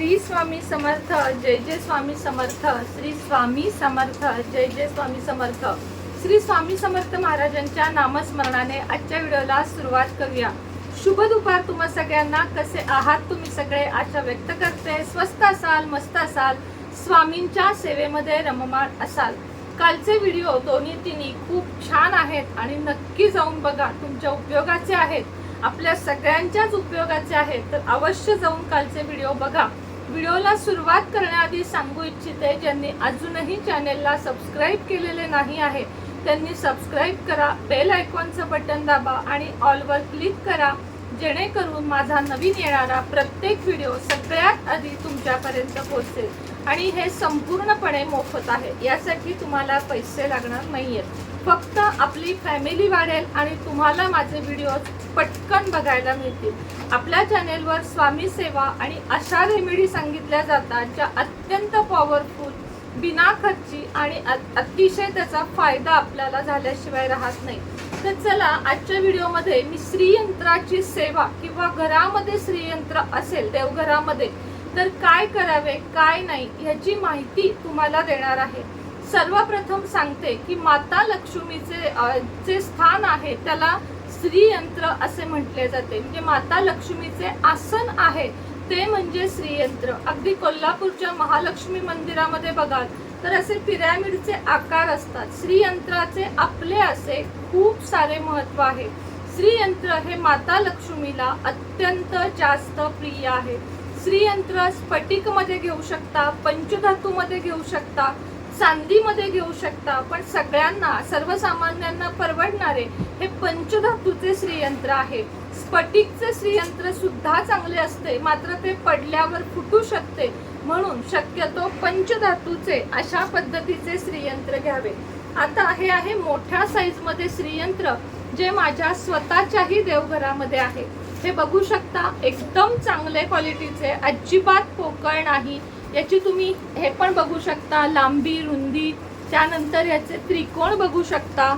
श्री स्वामी समर्थ जय जय स्वामी समर्थ श्री स्वामी समर्थ जय जय स्वामी समर्थ. श्री स्वामी समर्थ महाराजांच्या नामस्मरणाने आजच्या व्हिडिओला सुरुवात करूया. शुभ दुपार तुम्हा सगळ्यांना. कसे आहात तुम्ही सगळे? आशा व्यक्त करते. स्वस्त असाल मस्त असाल स्वामींच्या सेवेमध्ये रममाण असाल. कालचे व्हिडिओ दोन्ही तिन्ही खूप छान आहेत आणि नक्की जाऊन बघा तुमच्या उपयोगाचे आहेत. आपल्या सगळ्यांच्याच उपयोगाचे आहेत. तर अवश्य जाऊन कालचे व्हिडिओ बघा. व्हिडिओला सुरुवात करण्याआधी सांगू इच्छिते ज्यांनी अजूनही चॅनेलला सबस्क्राईब केलेले नाही आहे त्यांनी सबस्क्राईब करा बेल आयकॉनचं बटन दाबा आणि ऑलवर क्लिक करा जेणेकरून माझा नवीन येणारा प्रत्येक व्हिडिओ सगळ्यात आधी तुमच्यापर्यंत पोहोचेल. आणि हे संपूर्णपणे मोफत आहे यासाठी तुम्हाला पैसे लागणार नाही आहेत फक्त आपली फॅमिली वाढेल आणि तुम्हाला माझे व्हिडिओ पटकन बघायला मिळतील. आपल्या चॅनेलवर स्वामी सेवा आणि अशा रेमेडी सांगितल्या जातात ज्या अत्यंत पॉवरफुल बिना खर्ची आणि अतिशय त्याचा फायदा आपल्याला झाल्याशिवाय राहत नाही. तर चला आजच्या व्हिडिओमध्ये मी श्रीयंत्राची सेवा किंवा घरामध्ये श्रीयंत्र असेल देवघरामध्ये तर काय करावे काय नाही ह्याची माहिती तुम्हाला देणार आहे. सर्वप्रथम सांगते की माता लक्ष्मीचे जे स्थान आहे त्याला श्रीयंत्र असे म्हटले जाते. म्हणजे माता लक्ष्मीचे आसन आहे ते म्हणजे श्रीयंत्र. अगदी कोल्हापूरच्या महालक्ष्मी मंदिरामध्ये बघाल तर असे पिरॅमिडचे आकार असतात. श्रीयंत्राचे आपले असे खूप सारे महत्त्व आहे. श्रीयंत्र हे माता लक्ष्मीला अत्यंत जास्त प्रिय आहे. श्रीयंत्र स्फटिकमध्ये घेऊ शकता पंचधातूमध्ये घेऊ शकता चांदीमध्ये घेऊ शकता. पण सगळ्यांना सर्वसामान्यांना परवडणारे हे पंचधातूचे श्रीयंत्र आहे. स्फटिकचे श्रीयंत्र सुद्धा चांगले असते मात्र ते पडल्यावर फुटू शकते. म्हणून शक्यतो पंचधातूचे अशा पद्धतीचे श्रीयंत्र घ्यावे. आता हे आहे मोठ्या साईजमध्ये श्रीयंत्र जे माझ्या स्वतःच्याही देवघरामध्ये आहे. हे बघू शकता एकदम चांगले क्वालिटीचे अजिबात पोकळ नाही. याची तुम्ही हे पण बघू शकता लांबी रुंदी त्यानंतर याचे त्रिकोण बघू शकता.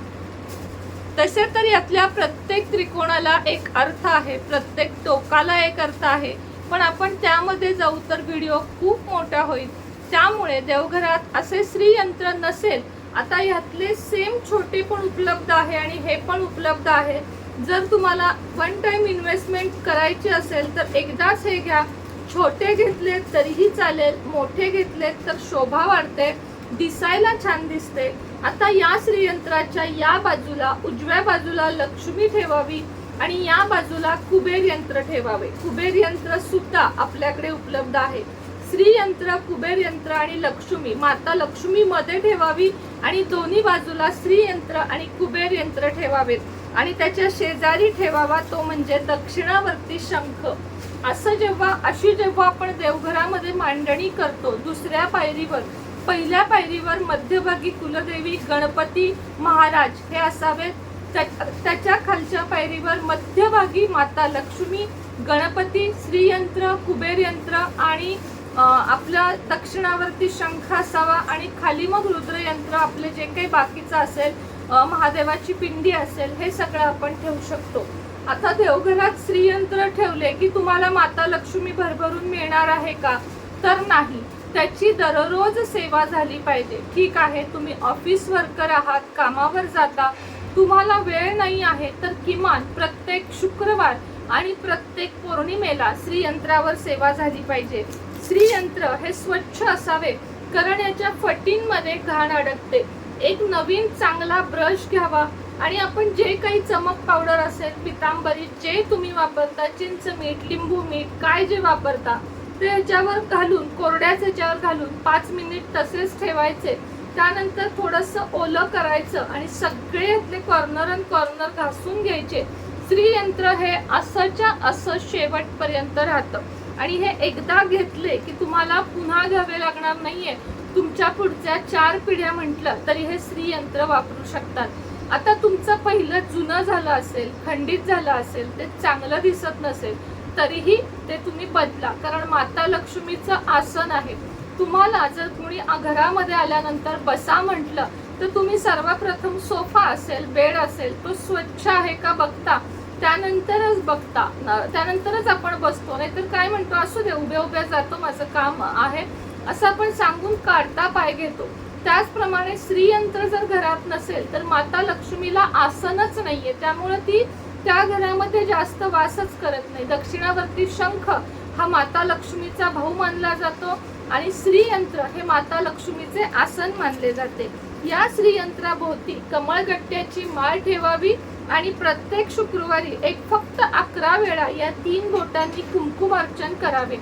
तसे तर यातल्या प्रत्येक त्रिकोणाला एक अर्थ आहे प्रत्येक टोकाला एक अर्थ आहे पण आपण त्यामध्ये जाऊ तर व्हिडिओ खूप मोठा होईल. त्यामुळे देवघरात असे श्रीयंत्र नसेल आता यातले सेम छोटे पण उपलब्ध आहे आणि हे पण उपलब्ध आहे. जर तुम्हाला वन टाईम इन्व्हेस्टमेंट करायची असेल तर एकदाच हे घ्या. छोटे घेतले तरीही चालेल मोठे घेतलेत तर शोभा वाढते दिसायला छान दिसते. आता या श्रीयंत्राच्या या बाजूला उजव्या बाजूला लक्ष्मी ठेवावी आणि या बाजूला कुबेर यंत्र ठेवावे. कुबेर यंत्र सुद्धा आपल्याकडे उपलब्ध आहे. श्रीयंत्र कुबेर यंत्र आणि लक्ष्मी माता लक्ष्मी मध्ये ठेवावी आणि दोन्ही बाजूला श्रीयंत्र आणि कुबेर यंत्र ठेवावेत. आणि त्याच्या शेजारी ठेवावा तो म्हणजे दक्षिणावर्ती शंख. असं जेव्हा अशी जेव्हा आपण देवघरामध्ये मांडणी करतो दुसऱ्या पायरीवर पहिल्या पायरीवर मध्यभागी कुलदेवी गणपती महाराज हे असावेत. त्या- त्याच्या खालच्या पायरीवर मध्यभागी माता लक्ष्मी गणपती श्रीयंत्र कुबेर यंत्र आणि अ, आपलं दक्षिणावरती शंख असावा आणि खाली मग रुद्रयंत्र आपले जे काही बाकीचं असेल महादेवाची पिंडी असेल हे सगळं आपण ठेवू शकतो. आता देवघरात श्रीयंत्र ठेवले की तुम्हाला माता लक्ष्मी भरभरून मिळणार आहे का? तर नाही. त्याची दररोज सेवा झाली पाहिजे. ठीक आहे तुम्ही ऑफिस वर्कर आहात कामावर जाता. तुम्हाला वेळ नाही आहे तर किमान प्रत्येक शुक्रवार आणि प्रत्येक पौर्णिमेला श्रीयंत्रावर सेवा झाली पाहिजे. श्रीयंत्र हे स्वच्छ असावे. कारण याच्या फटींमध्ये घाण अडकते. एक नवीन चांगला ब्रश घ्यावा. आणि आपण जे काही चमक पावडर असेल पितांबरी जे तुम्ही वापरता चिंच मीठ लिंबू मीठ काय जे वापरता ते याच्यावर घालून कोरड्याच याच्यावर घालून पाच मिनिट तसेच ठेवायचे. त्यानंतर थोडंसं ओलं करायचं आणि सगळे कॉर्नर अँड कॉर्नर घासून घ्यायचे. श्रीयंत्र हे असंच्या असं शेवटपर्यंत राहतं. आणि हे एकदा घेतले की तुम्हाला पुन्हा घ्यावे लागणार नाहीये. तुमच्या पुढच्या चार पिढ्या म्हटलं तरी हे श्रीयंत्र वापरू शकतात. आता तुमचं पहिलं जुनं झालं असेल खंडित झालं असेल ते चांगलं दिसत नसेल तरीही ते तुम्ही बदला. कारण माता लक्ष्मीचं आसन आहे. तुम्हाला जर कुणी घरामध्ये आल्यानंतर बसा म्हटलं तर तुम्ही सर्वप्रथम सोफा असेल बेड असेल तो स्वच्छ आहे का बघता? त्यानंतरच बघता. त्यानंतरच आपण बसतो. नाहीतर काय म्हणतो असू दे उभ्या उभ्या जातो माझं काम आहे. असं आपण सांगून काढता पाय घेतो. त्याचप्रमाणे श्रीयंत्र जर घरात नसेल तर माता लक्ष्मीला आसनच नाहीये. त्यामुळे ती त्या घरामध्ये जास्त वासच करत नाही. दक्षिणावर्ती शंख हा माता लक्ष्मीचा भाऊ मानला जातो आणि श्रीयंत्र हे माता लक्ष्मीचे आसन मानले जाते. या श्रीयंत्राभोवती कमळगट्ट्याची माळ ठेवावी आणि प्रत्येक शुक्रवारी एक फक्त अकरा वेळा या तीन बोटांनी कुंकुम अर्चन करावे.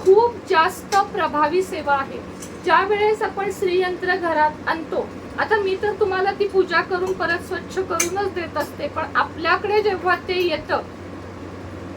खूप जास्त प्रभावी सेवा आहे. ज्या वेळेस आपण श्रीयंत्र घरात आणतो आता मी तर तुम्हाला ती पूजा करून परत स्वच्छ करूनच देत असते पण आपल्याकडे जेव्हा ते येतं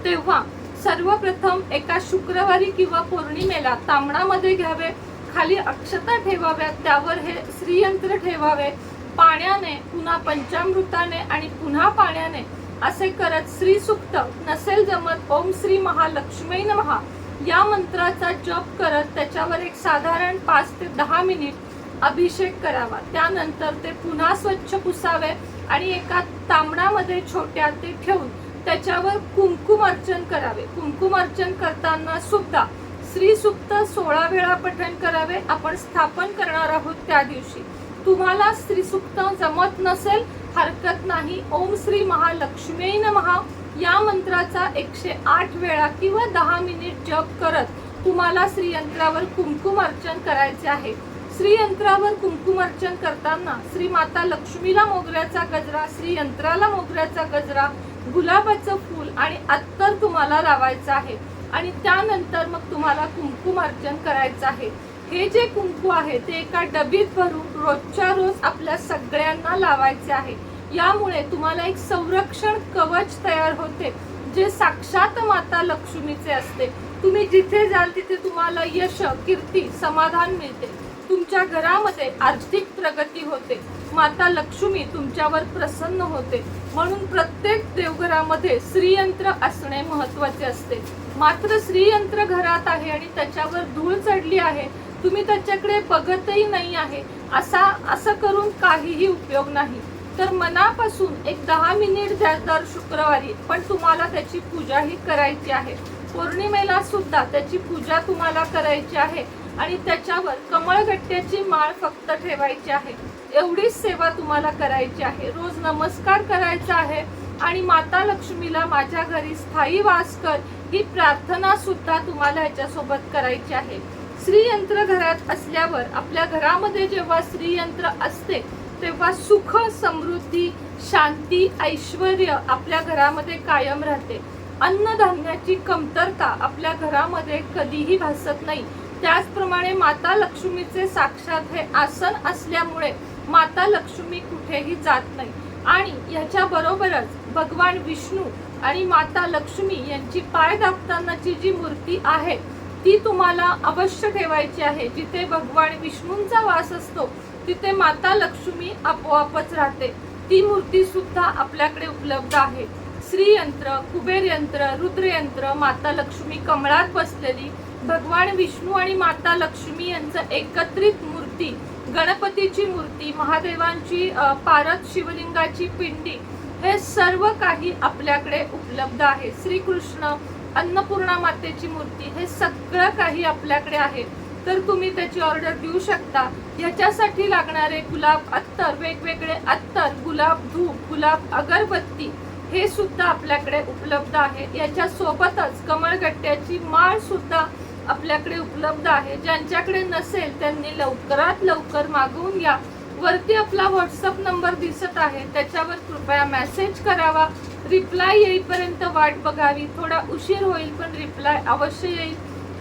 तेव्हा सर्वप्रथम एका शुक्रवारी किंवा पौर्णिमेला तांबडामध्ये घ्यावे खाली अक्षता ठेवाव्यात त्यावर हे श्रीयंत्र ठेवावे पाण्याने पुन्हा पंचामृताने आणि पुन्हा पाण्याने असे करत श्रीसुक्त नसेल जमत ओम श्री महालक्ष्मी महा या मंत्राचा जप करत त्याच्यावर एक साधारण पाच ते दहा मिनिट अभिषेक करावा. त्यानंतर ते पुन्हा स्वच्छ पुसावे आणि एका तांबडामध्ये छोट्या ते ठेवून त्याच्यावर कुंकुम अर्चन करावे. कुंकुम अर्चन करताना सुद्धा श्री सोळा वेळा पठण करावे. आपण स्थापन करणार आहोत त्या दिवशी. तुम्हाला श्री जमत नसेल हरकत नाही. ओम श्री महालक्ष्मी महा या मंत्राचा एकशे आठ वेळा किंवा दहा मिनिट जप करत तुम्हाला श्रीयंत्रावर कुमकुम अर्चन करायचे आहे. श्रीयंत्रावर कुमकुम अर्चन करताना श्री माता लक्ष्मीला मोगऱ्याचा गजरा श्रीयंत्राला मोगऱ्याचा गजरा गुलाबाचं फूल आणि अत्तर तुम्हाला लावायचं आहे. आणि त्यानंतर मग तुम्हाला कुमकुम अर्चन करायचं आहे. हे जे कुंकू आहे ते एका डबीत भरून रोजच्या रोज आपल्या सगळ्यांना लावायचे आहे. यामुळे तुम्हाला एक संरक्षण कवच तयार होते जे साक्षात माता लक्ष्मीचे असते. तुम्ही जिथे जाल तिथे तुम्हाला यश कीर्ती समाधान मिळते. तुमच्या घरामध्ये आर्थिक प्रगती होते. माता लक्ष्मी तुमच्यावर प्रसन्न होते. म्हणून प्रत्येक देवघरामध्ये श्रीयंत्र असणे महत्त्वाचे असते. मात्र श्रीयंत्र घरात आहे आणि त्याच्यावर धूळ चढली आहे. तुम्ही त्याच्याकडे बघतही नाही आहे. असा असं करून काहीही उपयोग नाही. तर मनापासून एक दहा मिनिट द्या दर शुक्रवारी पण तुम्हाला त्याची पूजाही करायची आहे. पौर्णिमेला सुद्धा त्याची पूजा तुम्हाला करायची आहे आणि त्याच्यावर कमळगट्ट्याची माळ फक्त ठेवायची आहे. एवढीच सेवा तुम्हाला करायची आहे. रोज नमस्कार करायचा आहे आणि माता लक्ष्मीला माझ्या घरी स्थायी वास कर ही प्रार्थना सुद्धा तुम्हाला याच्यासोबत करायची आहे. श्रीयंत्र घरात असल्यावर आपल्या घरामध्ये जेव्हा श्रीयंत्र असते तेव्हा सुख समृद्धी शांती ऐश्वर आपल्या घरामध्ये कायम राहते. अन्नधान्याची कमतरता आपल्या घरामध्ये कधीही भासत नाही. त्याचप्रमाणे माता लक्ष्मीचे साक्षात हे आसन असल्यामुळे माता लक्ष्मी कुठेही जात नाही. आणि याच्या बरोबरच भगवान विष्णू आणि माता लक्ष्मी यांची पाय दाबतानाची जी मूर्ती आहे ती तुम्हाला अवश्य ठेवायची आहे. जिथे भगवान विष्णूंचा वास असतो तिथे माता लक्ष्मी आपोआपच राहते. ती मूर्ती सुद्धा आपल्याकडे उपलब्ध आहे. श्रीयंत्र कुबेर यंत्र रुद्रयंत्र माता लक्ष्मी कमळात बसलेली भगवान विष्णू आणि माता लक्ष्मी यांचं एकत्रित मूर्ती गणपतीची मूर्ती महादेवांची पारत शिवलिंगाची पिंडी हे सर्व काही आपल्याकडे उपलब्ध आहे. श्रीकृष्ण अन्नपूर्णा मातेची मूर्ती हे सगळं काही आपल्याकडे आहे. तर तुम्ही त्याची ऑर्डर देऊ शकता. याच्यासाठी लागणारे गुलाब अत्तर वेगवेगळे अत्तर गुलाब धूप गुलाब अगरबत्ती हे सुद्धा आपल्याकडे उपलब्ध आहे. याच्यासोबतच कमळगट्ट्याची माळ सुद्धा आपल्याकडे उपलब्ध आहे. ज्यांच्याकडे नसेल त्यांनी लवकरात लवकर मागवून घ्या वरती आपला व्हॉट्सअप नंबर दिसत आहे. त्याच्यावर कृपया मेसेज करावा. रिप्लाय येईपर्यंत वाट बघावी. थोडा उशीर होईल पण रिप्लाय अवश्य येईल.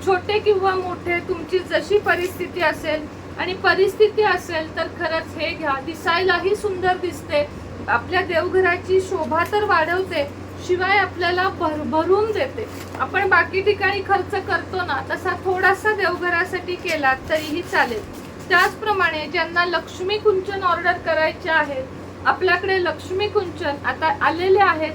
छोटे किंवा मोठे तुमची जशी परिस्थिती असेल आणि परिस्थिती असेल तर खरंच हे घ्या. दिसायलाही सुंदर दिसते. आपल्या देवघराची शोभा तर वाढवते शिवाय आपल्याला भरभरून देते. आपण बाकी ठिकाणी खर्च करतो ना तसा थोडासा देवघरासाठी केला तरीही चालेल. त्याचप्रमाणे ज्यांना लक्ष्मी कुंचन ऑर्डर करायचे आहेत आपल्याकडे लक्ष्मी कुंचन आता आलेले आहेत.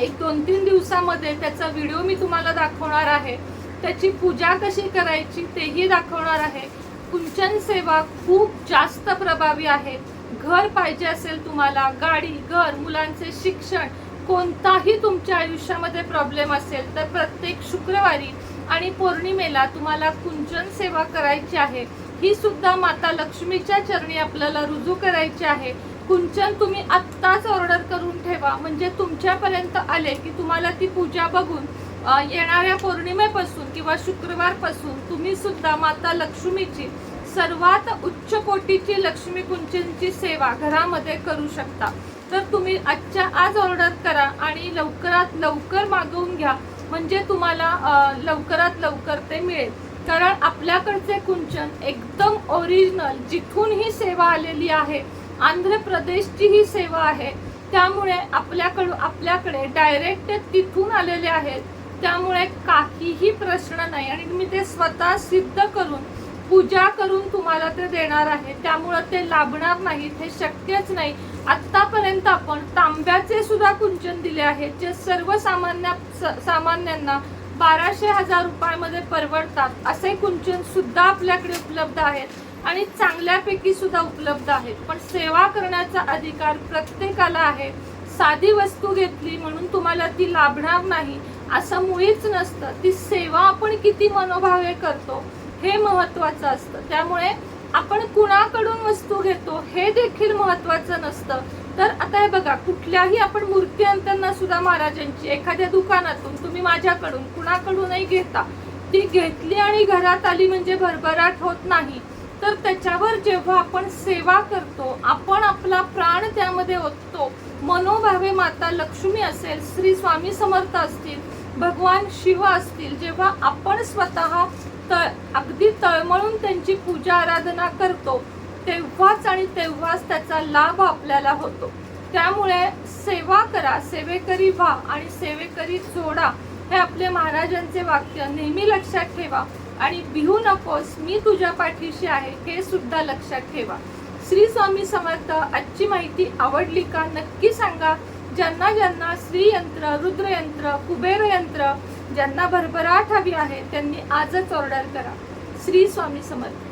एक दोन तीन दिवसामध्ये त्याचा व्हिडिओ मी तुम्हाला दाखवणार आहे. त्याची पूजा कशी करायची तेही दाखवणार आहे. कुंचन सेवा खूप जास्त प्रभावी आहे. घर पाहिजे असेल तुम्हाला गाडी घर मुलांचे शिक्षण कोणताही तुमच्या आयुष्यामध्ये प्रॉब्लेम असेल तर प्रत्येक शुक्रवारी आणि पौर्णिमेला तुम्हाला कुंचन सेवा करायची आहे. ही सुद्धा माता लक्ष्मीच्या चरणी आपल्याला रुजू करायची आहे. कुंचन तुम्ही आत्ताच ऑर्डर करून ठेवा. म्हणजे तुमच्यापर्यंत आले की तुम्हाला ती पूजा बघून येणाऱ्या पौर्णिमेपासून किंवा शुक्रवारपासून तुम्ही सुद्धा माता लक्ष्मीची सर्वात उच्च कोटीची लक्ष्मी कुंचनची सेवा घरामध्ये करू शकता. तर तुम्ही आजच्या आज ऑर्डर करा आणि लवकरात लवकर मागवून घ्या. म्हणजे तुम्हाला लवकरात लवकर ते मिळेल. कारण आपल्याकडचे कुंचन एकदम ओरिजिनल जिथून ही सेवा आलेली आहे आंध्र प्रदेशची ही सेवा आहे त्यामुळे आपल्याकडून आपल्याकडे डायरेक्ट तिथून आलेले आहेत. त्यामुळे काहीही प्रश्न नाही. आणि मी ते स्वतः सिद्ध करून पूजा करून तुम्हाला ते देणार आहे. त्यामुळं ते लाभणार नाहीत हे शक्यच नाही. आत्तापर्यंत आपण तांब्याचे सुद्धा कुंचन दिले आहे जे सर्वसामान्य स- सामान्यांना बाराशे हजार रुपयामध्ये परवडतात. असे कुंचन सुद्धा आपल्याकडे उपलब्ध आहेत आणि चांगल्यापैकी सुद्धा उपलब्ध आहेत. पण सेवा करण्याचा अधिकार प्रत्येकाला आहे. साधी वस्तू घेतली म्हणून तुम्हाला ती लाभणार नाही. असं मुळीच नसतं. ती सेवा आपण किती मनोभावे करतो हे महत्वाचं असतं. त्यामुळे आपण कुणाकडून वस्तू घेतो हे देखील महत्वाचं नसतं. तर आता हे बघा कुठल्याही आपण मूर्ती आणताना सुद्धा महाराजांची एखाद्या दुकानातून तुम्ही माझ्याकडून कुणाकडूनही घेता ती घेतली आणि घरात आली म्हणजे भरभराट होत नाही. तर त्याच्यावर जेव्हा आपण सेवा करतो आपण आपला प्राण त्यामध्ये ओततो. मनोभावे माता लक्ष्मी असेल श्री स्वामी समर्थ असतील भगवान शिव असतील जेव्हा आपण स्वतः तळ अगदी तळमळून त्यांची पूजा आराधना करतो तेव्हाच आणि तेव्हाच त्याचा लाभ आपल्याला होतो. त्यामुळे सेवा करा सेवेकरी व्हा आणि सेवेकरी जोडा हे आपले महाराजांचे वाक्य. नेहमी लक्षात ठेवा आणि भिवू नकोस मी तुझ्या पाठीशी आहे हे सुद्धा लक्षात ठेवा. श्री स्वामी समर्थ आजची माहिती आवडली का नक्की सांगा. ज्यांना ज्यांना श्रीयंत्र रुद्रयंत्र कुबेरयंत्र ज्यांना भरभराट हवी आहे त्यांनी आजच ऑर्डर करा. श्री स्वामी समर्थ.